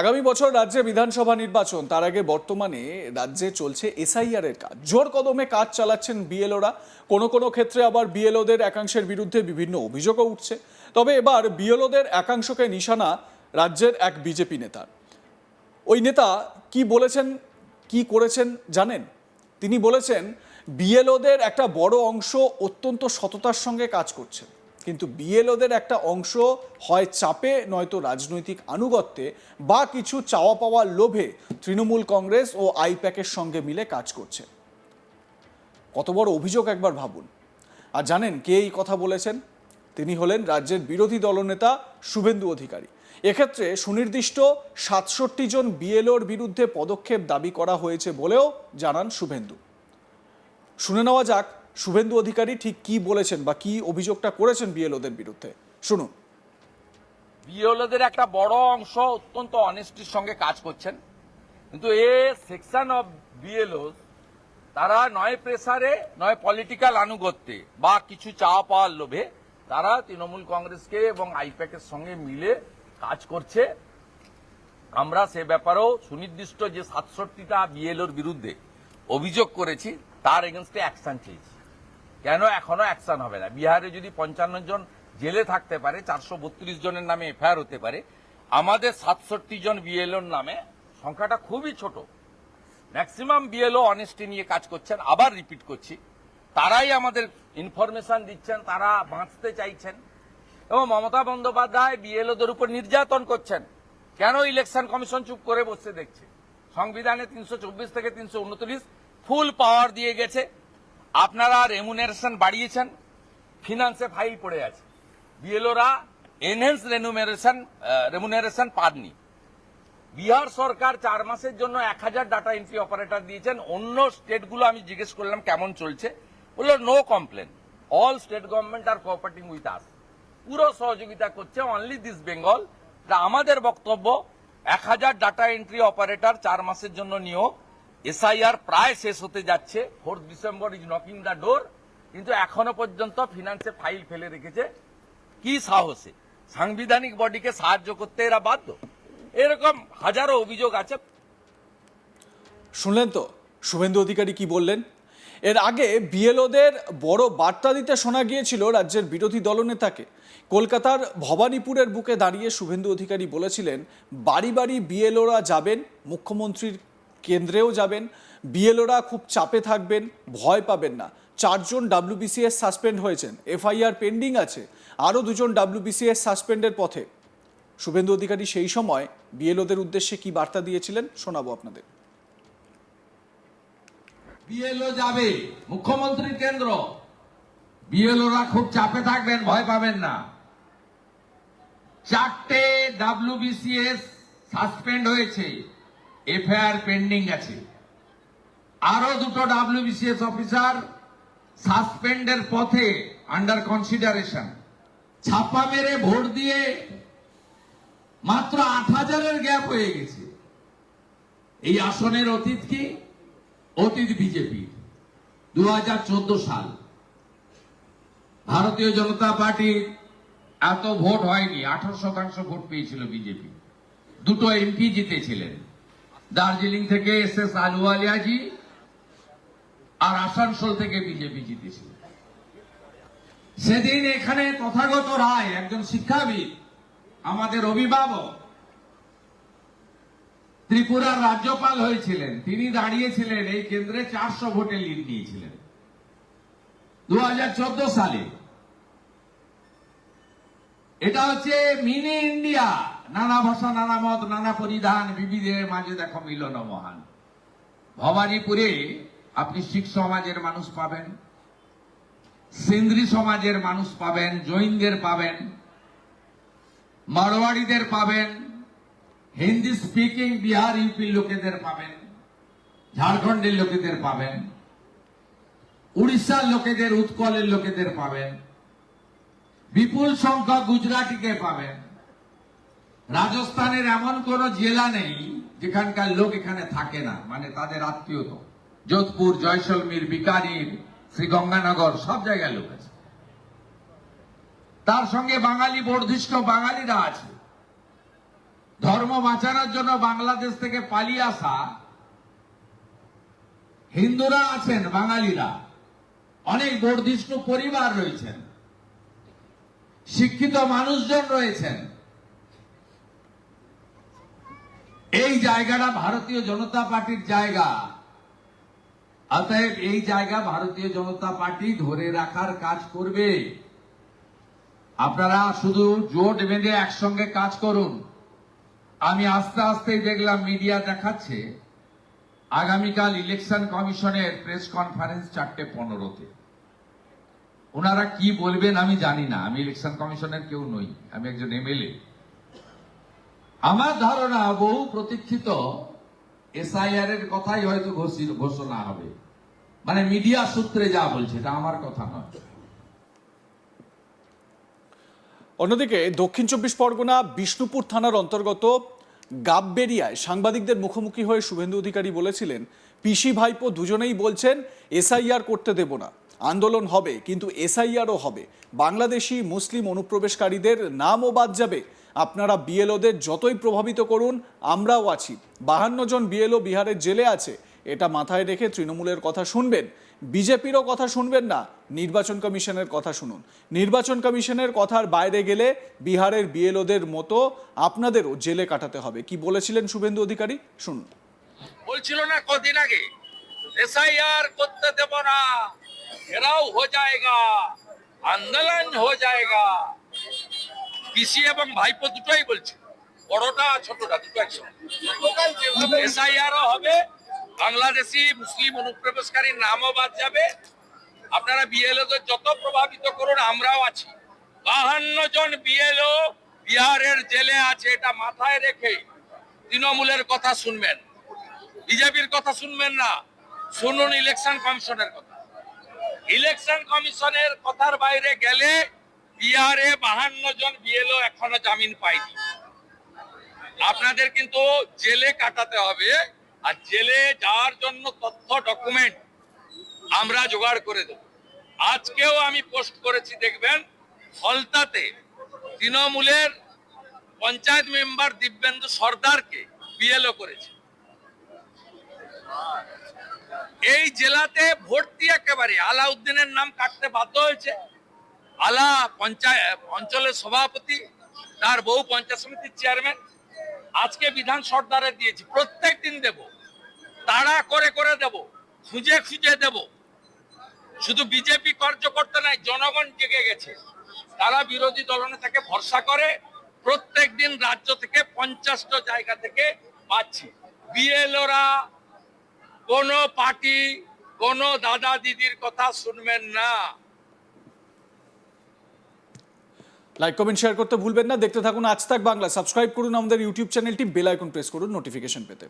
আগামী বছর রাজ্যে বিধানসভা নির্বাচন। তার আগে বর্তমানে রাজ্যে চলছে এসআইআর এর কাজ। জোর কদমে কাজ চালাচ্ছেন বিএলওরা। কোনো কোনো ক্ষেত্রে আবার বিএলওদের একাংশের বিরুদ্ধে বিভিন্ন অভিযোগও উঠছে। তবে এবার বিএলওদের একাংশকে নিশানা রাজ্যের এক বিজেপি নেতার ওই নেতা কি বলেছেন, কি করেছেন জানেন? তিনি বলেছেন, বিএলওদের একটা বড় অংশ অত্যন্ত সততার সঙ্গে কাজ করছে কিন্তু বিএলওদের একটা অংশ হয় চাপে, নয়তো রাজনৈতিক আনুগত্যে, বা কিছু চাওয়া পাওয়ার লোভে তৃণমূল কংগ্রেস ও আইপ্যাকের সঙ্গে মিলে কাজ করছে। কত বড় অভিযোগ একবার ভাবুন। আর জানেন কে এই কথা বলেছেন? তিনি হলেন রাজ্যের বিরোধী দলনেতা শুভেন্দু অধিকারী। এক্ষেত্রে সুনির্দিষ্ট সাতষট্টি জন বিএলওর বিরুদ্ধে পদক্ষেপ দাবি করা হয়েছে বলেও জানান শুভেন্দু। শুনে নেওয়া যাক শুভেন্দু অধিকারী ঠিক কি বলেছেন বা কি অভিযোগটা করেছেন বিএলওদের বিরুদ্ধে? শুনুন। বিএলওদের একটা বড় অংশ অত্যন্ত অনেস্টির সঙ্গে কাজ করছেন। কিন্তু এ সেকশন অফ বিএলও তারা নয় প্রেসারে, নয় পলিটিক্যাল আনুগত্যে বা কিছু চাওয়া পাওয়ার লোভে তারা তৃণমূল কংগ্রেসকে এবং আইপ্যাকের সঙ্গে মিলে কাজ করছে। আমরা সে ব্যাপারেও সুনির্দিষ্ট যে সাতষট্টিটা বিএলওর বিরুদ্ধে অভিযোগ করেছি, তার এগেনস্টে অ্যাকশন চেয়েছি কেন এখনও অ্যাকশন হবে না? বিহারে যদি পঞ্চান্ন জন জেলে থাকতে পারে, চারশো বত্রিশ জনের নামে এফআইআর হতে পারে, আমাদের সাতষট্টি জন বিএলওর নামে সংখ্যাটা খুবই ছোট। ম্যাক্সিমাম বিএলও অনেস্টি নিয়ে কাজ করছেন, আবার রিপিট করছি। তারাই আমাদের ইনফরমেশন দিচ্ছেন, তারা বাঁচতে চাইছেন। এবং মমতা বন্দ্যোপাধ্যায় বিএলওদের উপর নির্যাতন করছেন। কেন ইলেকশন কমিশন চুপ করে বসে দেখছে? সংবিধানে তিনশো চব্বিশ থেকে তিনশো উনত্রিশ ফুল পাওয়ার দিয়ে গেছে। আপনারা রেমুনারেশন বাড়িয়েছেন ফিনান্সে ফাইল পড়ে আছে। বিএলওরা এনহেন্স রেনুমেরেশন রেমুনারেশন পাননি। বিহার সরকার চার মাসের জন্য এক হাজার ডাটা এন্ট্রি অপারেটর দিয়েছেন। অন্য স্টেটগুলো আমি জিজ্ঞেস করলাম কেমন চলছে। বলল no complain all state government are cooperating with us পুরো সহযোগিতা করছে অনলি দিস বেঙ্গল আমাদের বক্তব্য, এক হাজার ডাটা এন্ট্রি অপারেটর চার মাসের জন্য নিয়োগ এসআইআর প্রায় শেষ হতে যাচ্ছে। Fourth December is knocking the door কিন্তু এখনও পর্যন্ত ফিনান্সে ফাইল ফেলে রেখেছে। কি সাহসে? সাংবিধানিক বডিকে সাহায্য করতে এরা বাধ্য। এরকম হাজারো অভিযোগ আছে। শুনলেন তো? শুভেন্দু অধিকারী কি বললেন? এর আগে বিএলওদের বড় বার্তা দিতে শোনা গিয়েছিল রাজ্যের বিরোধী দলনেতাকে। কলকাতার ভবানীপুরের বুকে দাঁড়িয়ে শুভেন্দু অধিকারী বলেছিলেন, বাড়ি বাড়ি বিএলওরা যাবেন, মুখ্যমন্ত্রীর কেন্দ্রেও যাবেন, বিএলওরা খুব চাপে থাকবেন, ভয় পাবেন না। চারজন ডাব্লিউবিসিএস সাসপেন্ড হয়েছেন, এফআইআর পেন্ডিং আছে, আরও দুজন ডাব্লিউবিসিএস সাসপেন্ডের পথে। শুভেন্দু অধিকারী সেই সময় বিএলওদের উদ্দেশ্যে কি বার্তা দিয়েছিলেন, শোনাবো আপনাদের। বিএলও যাবে, মুখ্যমন্ত্রীর কেন্দ্র। বিএলওরা খুব চাপে থাকবেন, ভয় পাবেন না। চারটে ডাব্লিউবিসিএস সাসপেন্ড হয়েছে। এফআইআর পেন্ডিং আছে। আরও দুটো ডাব্লিউবিসিএস অফিসার সাসপেন্ডের পথে আন্ডার কনসিডারেশন ছাপা মেরে ভোট দিয়ে মাত্র আট হাজারের গ্যাপ হয়ে গেছে। এই আসনের অতীত কি? অতীত বিজেপি। দু হাজার চোদ্দ সাল। ভারতীয় জনতা পার্টির এত ভোট হয়নি, আঠারো শতাংশ ভোট পেয়েছিল বিজেপি। দুটো এমপি জিতেছিলেন। দার্জিলিং থেকে এস এস আলুওয়ালিয়াজি আর আসানসোল থেকে বিজেপি জিতেছিল সেদিন এখানে তথাগত রায়, একজন শিক্ষাবিদ, আমাদের অভিভাবক, ত্রিপুরার রাজ্যপাল হয়েছিলেন। তিনি দাঁড়িয়েছিলেন এই কেন্দ্রে চারশো ভোটে লিড নিয়েছিলেন। দু হাজার চোদ্দ সালে এটা হচ্ছে মিনি ইন্ডিয়া। নানা ভাষা, নানা মত, নানা পরিধান, বিবিধের মাঝে দেখো মিলন মহান। ভবানীপুরে আপনি শিখ সমাজের মানুষ পাবেন সিন্ধ্রি সমাজের মানুষ পাবেন, জৈনদের পাবেন, মারোয়াড়িদের পাবেন, হিন্দি স্পিকিং বিহার ইউপির লোকেদের পাবেন, ঝাড়খণ্ডের লোকেদের পাবেন, উড়িষ্যার লোকেদের, উৎকলের লোকেদের পাবেন। বিপুল সংখ্যক গুজরাটিকে পাবেন। রাজস্থানের এমন কোন জেলা নেই যেখানকার লোক এখানে থাকে না মানে তাদের আত্মীয় তো। যোধপুর, জয়সলমীর, বিকানির শ্রী গঙ্গানগর সব জায়গায় লোক আছে। তার সঙ্গে বাঙালি বর্ধিষ্ঠ বাঙালিরা আছে। ধর্ম বাঁচানোর জন্য বাংলাদেশ থেকে পালিয়ে আসা হিন্দুরা আছেন, বাঙালিরা। অনেক বর্ধিষ্ণু পরিবার রয়েছেন। শিক্ষিত মানুষজন রয়েছেন। এই জায়গাটা ভারতীয় জনতা পার্টির জায়গা। অতএব এই জায়গা ভারতীয় জনতা পার্টি ধরে রাখার কাজ করবে। আপনারা শুধু জোট বেঁধে একসঙ্গে কাজ করুন। আমি আস্তে আস্তে দেখলাম মিডিয়া দেখাচ্ছে, আগামীকাল ইলেকশন কমিশনের প্রেস কনফারেন্স চারটে পনেরোতে। ওনারা কি বলবেন আমি জানি না। আমি ইলেকশন কমিশনের কেউ নই, আমি একজন এমএলএ। আমার ধারণা বহু প্রতীক্ষিত এসআইআর এর কথাই হয়তো ঘোষণা হবে। মানে মিডিয়া সূত্রে যা বলছে, এটা আমার কথা নয়। অন্যদিকে, দক্ষিণ চব্বিশ পরগনা, বিষ্ণুপুর থানার অন্তর্গত গাববেরিয়ায় সাংবাদিকদের মুখোমুখি হয়ে শুভেন্দু অধিকারী বলেছিলেন, পিসি ভাইপো দুজনেই বলছেন, এসআইআর করতে দেব না। আন্দোলন হবে, কিন্তু এসআইআরও হবে। বাংলাদেশি মুসলিম অনুপ্রবেশকারীদের নামও বাদ যাবে। আপনারা বিএলওদের যতই প্রভাবিত করুন, আমরাও আছি। বাহান্ন জন বিএলও বিহারের জেলে আছে। এটা মাথায় রেখে তৃণমূলের কথা শুনবেন। বিজেপিরও কথা শুনবেন না। নির্বাচন কমিশনের কথা শুনুন। নির্বাচন কমিশনের কথার বাইরে গেলে বিহারের বিএলওদের মতো আপনাদেরও জেলে কাটাতে হবে। কি বলেছিলেন শুভেন্দু অধিকারী? শুনুন। বলছিল না কদিন আগে, এসআইআর করতে দেব না। ঘেরাও হয়ে যায়গা, আন্দোলন হয়ে যায়গা। পিসি এবং ভাইপো দুটোই বলছে, বড়টা ছোটটা দুটো হবে, বাংলাদেশি মুসলিম অনুপ্রবেশকারীর নামও বাদ যাবে। আপনারা বিএলওদের যত প্রভাবিত করুন, আমরাও আছি। বাহান্ন জন বিএলও বিহারের জেলে আছে, এটা মাথায় রেখে তৃণমূলের কথা শুনবেন। বিজেপির কথা শুনবেন না, শুনুন ইলেকশন কমিশনের কথা। ইলেকশন কমিশনের কথার বাইরে গেলে বিহারে বাহান্ন জন বিএলও এখনও জামিন পায়নি। আপনাদের কিন্তু জেলে কাটাতে হবে আর জেলে যাওয়ার জন্য তথ্য ডকুমেন্ট আমরা জোগাড় করে দেব। আজকেও আমি পোস্ট করেছি, দেখবেন, হলতাতে তৃণমূলের পঞ্চায়েত মেম্বার দিব্যেন্দু সর্দারকে বিএলও করেছে। এই জেলাতে ভর্তি একেবারে। আলাউদ্দিনের নাম কাটতে বাধ্য হয়েছে। আলা পঞ্চায়েত অঞ্চলের সভাপতি, তার বহু পঞ্চায়েত সমিতির চেয়ারম্যান। আজকে বিধান সর্দারে দিয়েছি। প্রত্যেক দিন দেব। তাড়া করে করে দেব। খুঁজে খুঁজে দেব। শুধু বিজেপি কার্যকর্তা নাই জনগণ জেগে গেছে। তারা বিরোধী দলনেতাকে ভরসা করে, প্রত্যেক দিন রাজ্য থেকে পঞ্চাশটা জায়গা থেকে পাচ্ছি। বিএলওরা কোন পার্টি, কোন দাদা দিদির কথা শুনবেন না। লাইক কমেন্ট শেয়ার করতে ভুলবেন না। দেখতে থাকুন আজ তাক বাংলা। সাবস্ক্রাইব করুন আমাদের ইউটিউব চ্যানেলটি বেল আইকন প্রেস করুন নোটিফিকেশন পেতে।